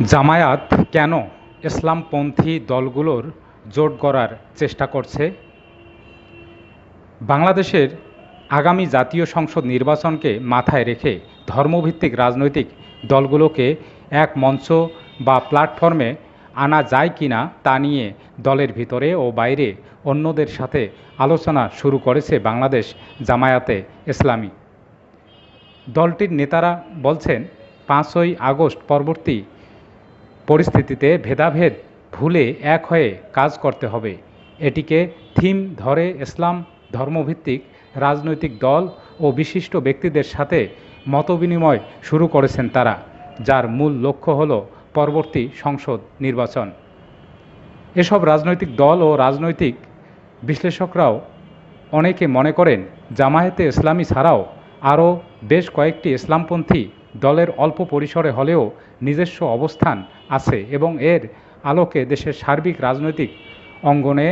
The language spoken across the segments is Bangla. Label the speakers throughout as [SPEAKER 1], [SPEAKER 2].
[SPEAKER 1] জামায়াত কেন ইসলামপন্থী দলগুলোর জোট গড়ার চেষ্টা করছে? বাংলাদেশের আগামী জাতীয় সংসদ নির্বাচনকে মাথায় রেখে ধর্মভিত্তিক রাজনৈতিক দলগুলোকে এক মঞ্চ বা প্ল্যাটফর্মে আনা যায় কি না তা নিয়ে দলের ভিতরে ও বাইরে অন্যদের সাথে আলোচনা শুরু করেছে বাংলাদেশ জামায়াতে ইসলামী। দলটির নেতারা বলছেন, পাঁচই আগস্ট পরবর্তী পরিস্থিতিতে ভেদাভেদ ভুলে এক হয়ে কাজ করতে হবে। এটিকে থিম ধরে ইসলাম, ধর্মভিত্তিক, রাজনৈতিক দল ও বিশিষ্ট ব্যক্তিদের সাথে মতবিনিময় শুরু করেছেন তারা, যার মূল লক্ষ্য হল পরবর্তী সংসদ নির্বাচন। এসব রাজনৈতিক দল ও রাজনৈতিক বিশ্লেষকরাও অনেকে মনে করেন, জামায়াতে ইসলামী ছাড়াও আরও বেশ কয়েকটি ইসলামপন্থী দলের অল্প পরিসরে হলেও নিজস্ব অবস্থান আছে এবং এর আলোকে দেশের সার্বিক রাজনৈতিক অঙ্গনে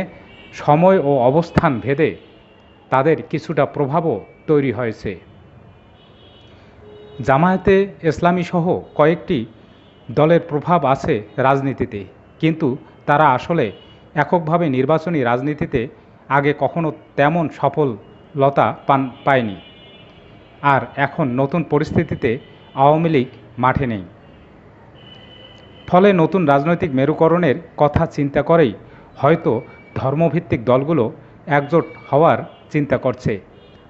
[SPEAKER 1] সময় ও অবস্থান ভেদে তাদের কিছুটা প্রভাবও তৈরি হয়েছে। জামায়াতে ইসলামী সহ কয়েকটি দলের প্রভাব আছে রাজনীতিতে, কিন্তু তারা আসলে এককভাবে নির্বাচনী রাজনীতিতে আগে কখনো তেমন সফলতা পান পায়নি। আর এখন নতুন পরিস্থিতিতে আওয়ামী লীগ মাঠে নেই। ফলে নতুন রাজনৈতিক মেরুকরণের কথা চিন্তা করেই হয়তো ধর্মভিত্তিক দলগুলো একজোট হওয়ার চিন্তা করছে।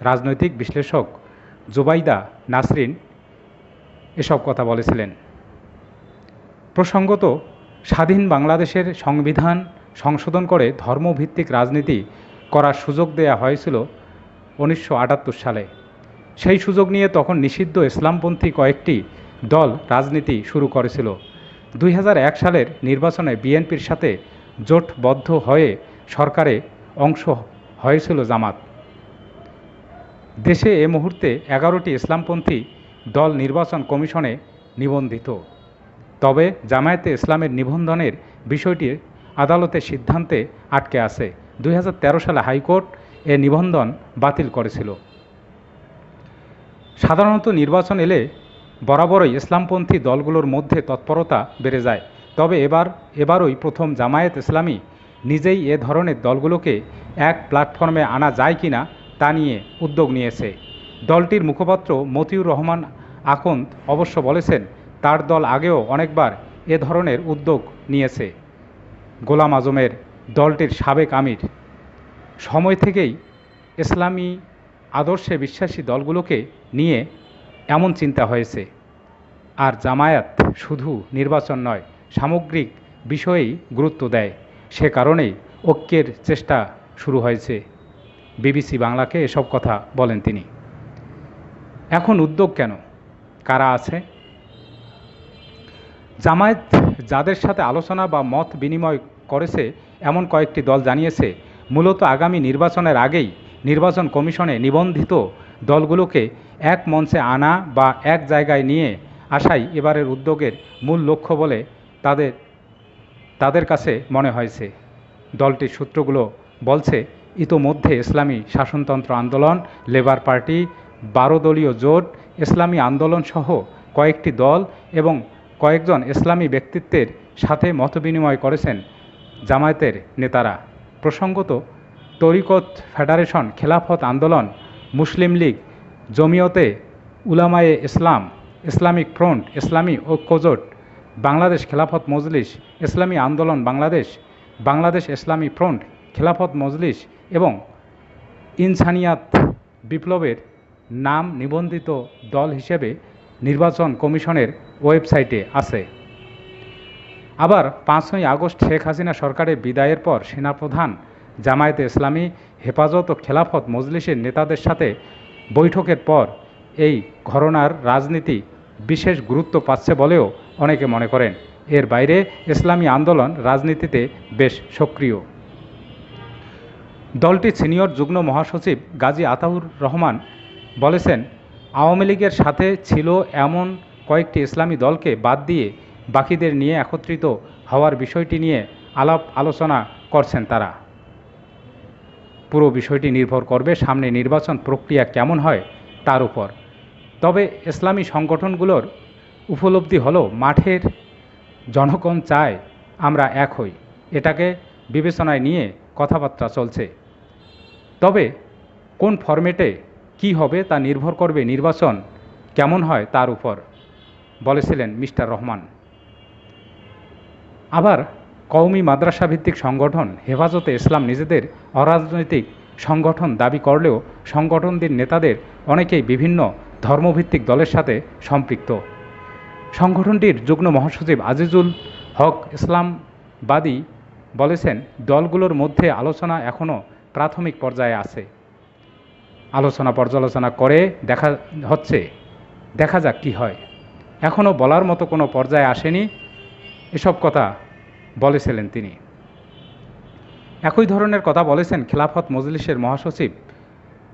[SPEAKER 1] রাজনৈতিক বিশ্লেষক জুবাইদা নাসরিন এসব কথা বলেছিলেন। প্রসঙ্গত, স্বাধীন বাংলাদেশের সংবিধান সংশোধন করে ধর্মভিত্তিক রাজনীতি করার সুযোগ দেয়া হয়েছিল উনিশশো আটাত্তর সালে। সেই সুযোগ নিয়ে তখন নিষিদ্ধ ইসলামপন্থী কয়েকটি দল রাজনীতি শুরু করেছিল। দুই হাজার এক সালের নির্বাচনে বিএনপির সাথে জোটবদ্ধ হয়ে সরকারে অংশ হয়েছিল জামাত। দেশে এ মুহূর্তে এগারোটি ইসলামপন্থী দল নির্বাচন কমিশনে নিবন্ধিত। তবে জামায়াতে ইসলামের নিবন্ধনের বিষয়টি আদালতের সিদ্ধান্তে আটকে আছে। দুই হাজার তেরো সালে হাইকোর্ট এ নিবন্ধন বাতিল করেছিল। সাধারণত নির্বাচন এলে বরাবরই ইসলামপন্থী দলগুলোর মধ্যে তৎপরতা বেড়ে যায়। তবে এবার, এবারই প্রথম জামায়াত ইসলামী নিজেই এ ধরনের দলগুলোকে এক প্ল্যাটফর্মে আনা যায় কি না তা নিয়ে উদ্যোগ নিয়েছে। দলটির মুখপাত্র মতিউর রহমান আকন্দ অবশ্য বলেছেন, তার দল আগেও অনেকবার এ ধরনের উদ্যোগ নিয়েছে। গোলাম আজমের দলটির সাবেক আমির। সময় থেকেই ইসলামী আদর্শে বিশ্বাসী দলগুলোকে নিয়ে এমন চিন্তা হয়েছে। আর জামায়াত শুধু নির্বাচন নয়, সামগ্রিক বিষয়েই গুরুত্ব দেয়। সে কারণেই ঐক্যের চেষ্টা শুরু হয়েছে। বিবিসি বাংলাকে এসব কথা বলেন তিনি। এখন উদ্যোগ কেন? কারা আছে? জামায়াত যাদের সাথে আলোচনা বা মত বিনিময় করেছে, এমন কয়েকটি দল জানিয়েছে, মূলত আগামী নির্বাচনের আগেই নির্বাচন কমিশনে নিবন্ধিত দলগুলোকে এক মঞ্চে আনা বা এক জায়গায় নিয়ে আসাই এবারের উদ্যোগের মূল লক্ষ্য বলে তাদের তাদের কাছে মনে হয়েছে। দলটির সূত্রগুলো বলছে, ইতোমধ্যে ইসলামী শাসনতন্ত্র আন্দোলন, লেবার পার্টি, বারো দলীয় জোট, ইসলামী আন্দোলন সহ কয়েকটি দল এবং কয়েকজন ইসলামী ব্যক্তিত্বের সাথে মতবিনিময় করেছেন জামায়াতের নেতারা। প্রসঙ্গত তরিকত ফেডারেশন খেলাফত আন্দোলন, মুসলিম লীগ, জমিয়তে উলামায়ে ইসলাম, ইসলামিক ফ্রন্ট, ইসলামী ঐক্যজোট, বাংলাদেশ খেলাফত মজলিস, ইসলামী আন্দোলন বাংলাদেশ বাংলাদেশ ইসলামী ফ্রন্ট খেলাফত মজলিস এবং ইনসানিয়াত বিপ্লবের নাম নিবন্ধিত দল হিসেবে নির্বাচন কমিশনের ওয়েবসাইটে আছে। আবার পাঁচই আগস্ট শেখ হাসিনা সরকারের বিদায়ের পর সেনাপ্রধান জামায়াতে ইসলামী হেফাজত ও খেলাফত মজলিসের নেতাদের সাথে বৈঠকের পর এই ঘরনার রাজনীতি বিশেষ গুরুত্ব পাচ্ছে বলেও অনেকে মনে করেন। এর বাইরে ইসলামী আন্দোলন রাজনীতিতে বেশ সক্রিয়। দলটির সিনিয়র যুগ্ম মহাসচিব গাজী আতাউর রহমান বলেছেন, আওয়ামী লীগের সাথে ছিল এমন কয়েকটি ইসলামী দলকে বাদ দিয়ে বাকিদের নিয়ে একত্রিত হওয়ার বিষয়টি নিয়ে আলাপ আলোচনা করছেন তারা। পুরো বিষয়টি নির্ভর করবে সামনে নির্বাচন প্রক্রিয়া কেমন হয় তার উপর। তবে ইসলামী সংগঠনগুলোর উপলব্ধি হলো, মাঠের জনগণ চায় আমরা এক হই এটাকে বিবেচনায় নিয়ে কথাবার্তা চলছে। তবে কোন ফরম্যাটে কি হবে তা নির্ভর করবে নির্বাচন কেমন হয় তার উপর, বলেছিলেন মিস্টার রহমান। আবার কওমি মাদ্রাসা ভিত্তিক সংগঠন হেফাজতে ইসলাম নিজেদের অরাজনৈতিক সংগঠন দাবি করলেও সংগঠনটির নেতাদের অনেকেই বিভিন্ন ধর্মভিত্তিক দলের সাথে সম্পৃক্ত। সংগঠনটির যুগ্ম মহাসচিব আজিজুল হক ইসলামবাদী বলেছেন, দলগুলোর মধ্যে আলোচনা এখনও প্রাথমিক পর্যায়ে আছে। আলোচনা পর্যালোচনা করে দেখা হচ্ছে, দেখা যাক কী হয়। এখনও বলার মতো কোনো পর্যায়ে আসেনি। এসব কথা বলেছিলেন তিনি। একই ধরনের কথা বলেছেন খেলাফত মজলিসের মহাসচিব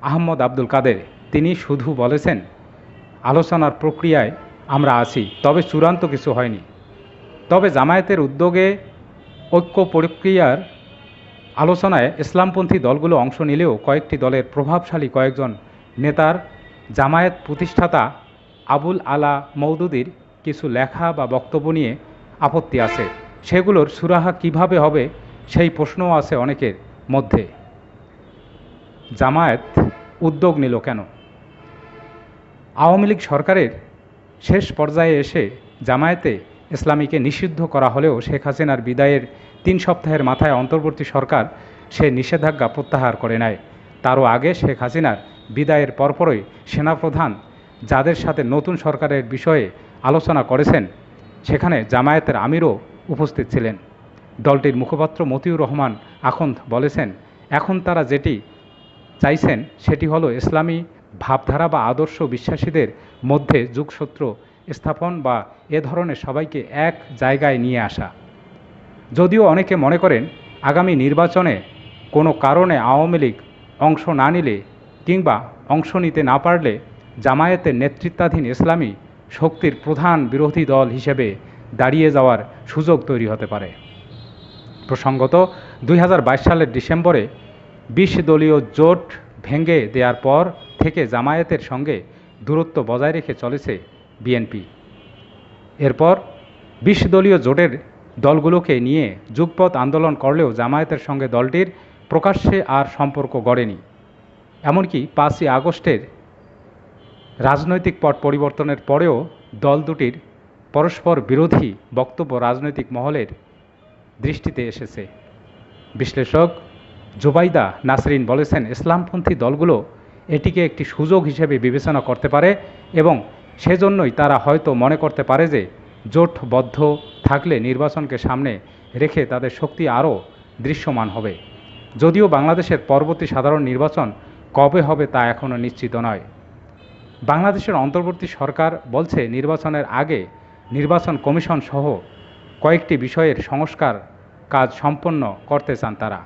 [SPEAKER 1] আহমদ আব্দুল কাদের। তিনি শুধু বলেছেন, আলোচনার প্রক্রিয়ায় আমরা আছি, তবে চূড়ান্ত কিছু হয়নি। তবে জামায়াতের উদ্যোগে ঐক্য প্রক্রিয়ার আলোচনায় ইসলামপন্থী দলগুলো অংশ নিলেও কয়েকটি দলের প্রভাবশালী কয়েকজন নেতার জামায়াত প্রতিষ্ঠাতা আবুল আলা মৌদুদির কিছু লেখা বা বক্তব্য নিয়ে আপত্তি আছে। সেগুলোর সুরাহা কীভাবে হবে সেই প্রশ্নও আছে অনেকের মধ্যে। জামায়াত উদ্যোগ নিল কেন? আওয়ামী লীগ সরকারের শেষ পর্যায়ে এসে জামায়াতে ইসলামীকে নিষিদ্ধ করা হলেও শেখ হাসিনার বিদায়ের তিন সপ্তাহের মাথায় অন্তর্বর্তী সরকার সে নিষেধাজ্ঞা প্রত্যাহার করে নেয়। তারও আগে শেখ হাসিনার বিদায়ের পরপরই সেনাপ্রধান যাদের সাথে নতুন সরকারের বিষয়ে আলোচনা করেছেন, সেখানে জামায়াতের আমিরও উপস্থিত ছিলেন। দলটির মুখপাত্র মতিউর রহমান আখন্দ বলেছেন, এখন তারা যেটি চাইছেন সেটি হলো ইসলামী ভাবধারা বা আদর্শ বিশ্বাসীদের মধ্যে যুগসূত্র স্থাপন বা এ ধরনের সবাইকে এক জায়গায় নিয়ে আসা। যদিও অনেকে মনে করেন, আগামী নির্বাচনে কোনো কারণে আওয়ামী লীগ অংশ না নিলে কিংবা অংশ নিতে না পারলে জামায়াতের নেতৃত্বাধীন ইসলামী শক্তির প্রধান বিরোধী দল হিসেবে দাঁড়িয়ে যাওয়ার সুযোগ তৈরি হতে পারে। প্রসঙ্গত, দুই হাজার বাইশ সালের ডিসেম্বরে বিশ দলীয় জোট ভেঙে দেওয়ার পর থেকে জামায়াতের সঙ্গে দূরত্ব বজায় রেখে চলেছে বিএনপি। এরপর বিশ দলীয় জোটের দলগুলোকে নিয়ে যুগপথ আন্দোলন করলেও জামায়াতের সঙ্গে দলটির প্রকাশ্যে আর সম্পর্ক গড়েনি। এমনকি পাঁচই আগস্টের রাজনৈতিক পট পরিবর্তনের পরেও দল দুটির পরস্পর বিরোধী বক্তব্য রাজনৈতিক মহলের দৃষ্টিতে এসেছে। বিশ্লেষক জুবাইদা নাসরিন বলেছেন, ইসলামপন্থী দলগুলো এটিকে একটি সুযোগ হিসেবে বিবেচনা করতে পারে এবং সেজন্যই তারা হয়তো মনে করতে পারে যে জোটবদ্ধ থাকলে নির্বাচনকে সামনে রেখে তাদের শক্তি আরও দৃশ্যমান হবে। যদিও বাংলাদেশের পরবর্তী সাধারণ নির্বাচন কবে হবে তা এখনও নিশ্চিত নয়। বাংলাদেশের অন্তর্বর্তী সরকার বলছে, নির্বাচনের আগে নির্বাচন কমিশন সহ কয়েকটি বিষয়ের সংস্কার কাজ সম্পন্ন করতে চান তারা।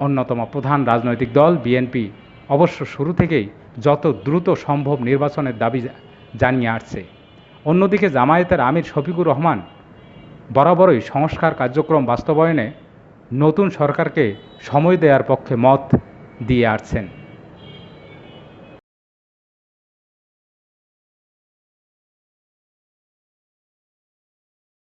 [SPEAKER 1] অন্যতম প্রধান রাজনৈতিক দল বিএনপি অবশ্য শুরু থেকেই যত দ্রুত সম্ভব নির্বাচনের দাবি জানিয়ে আসছে। অন্যদিকে জামায়াতের আমির শফিকুর রহমান বরাবরই সংস্কার কার্যক্রম বাস্তবায়নে নতুন সরকারকে সময় দেওয়ার পক্ষে মত দিয়ে আসছেন।